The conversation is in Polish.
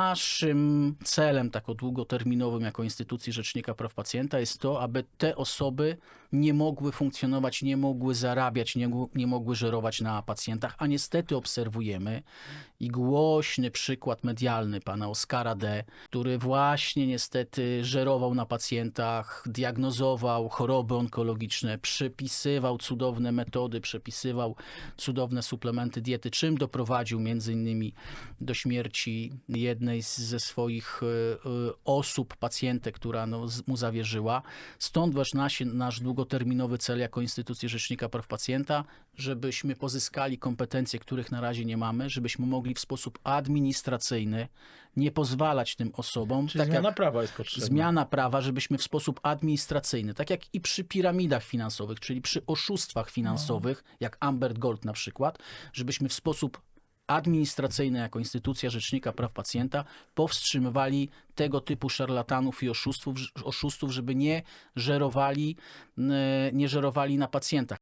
Naszym celem, tak o długoterminowym, jako instytucji Rzecznika Praw Pacjenta, jest to, aby te osoby nie mogły funkcjonować, nie mogły zarabiać, nie, nie mogły żerować na pacjentach, a niestety obserwujemy i głośny przykład medialny pana Oskara D., który właśnie niestety żerował na pacjentach, diagnozował choroby onkologiczne, przepisywał cudowne metody, przepisywał cudowne suplementy diety, czym doprowadził między innymi do śmierci jednej z, ze swoich e, e, osób, pacjentek, która no, mu zawierzyła. Stąd wasz nasz, nasz długoterminowy cel jako instytucji Rzecznika Praw Pacjenta, żebyśmy pozyskali kompetencje, których na razie nie mamy, żebyśmy mogli w sposób administracyjny nie pozwalać tym osobom, Czyli tak zmiana prawa jest potrzebna. zmiana prawa, żebyśmy w sposób administracyjny, tak jak i przy piramidach finansowych, czyli przy oszustwach finansowych, jak Ambert Gold na przykład, żebyśmy w sposób administracyjny jako instytucja Rzecznika Praw Pacjenta powstrzymywali tego typu szarlatanów i oszustów, oszustów żeby nie żerowali, e, nie żerowali na pacjentach.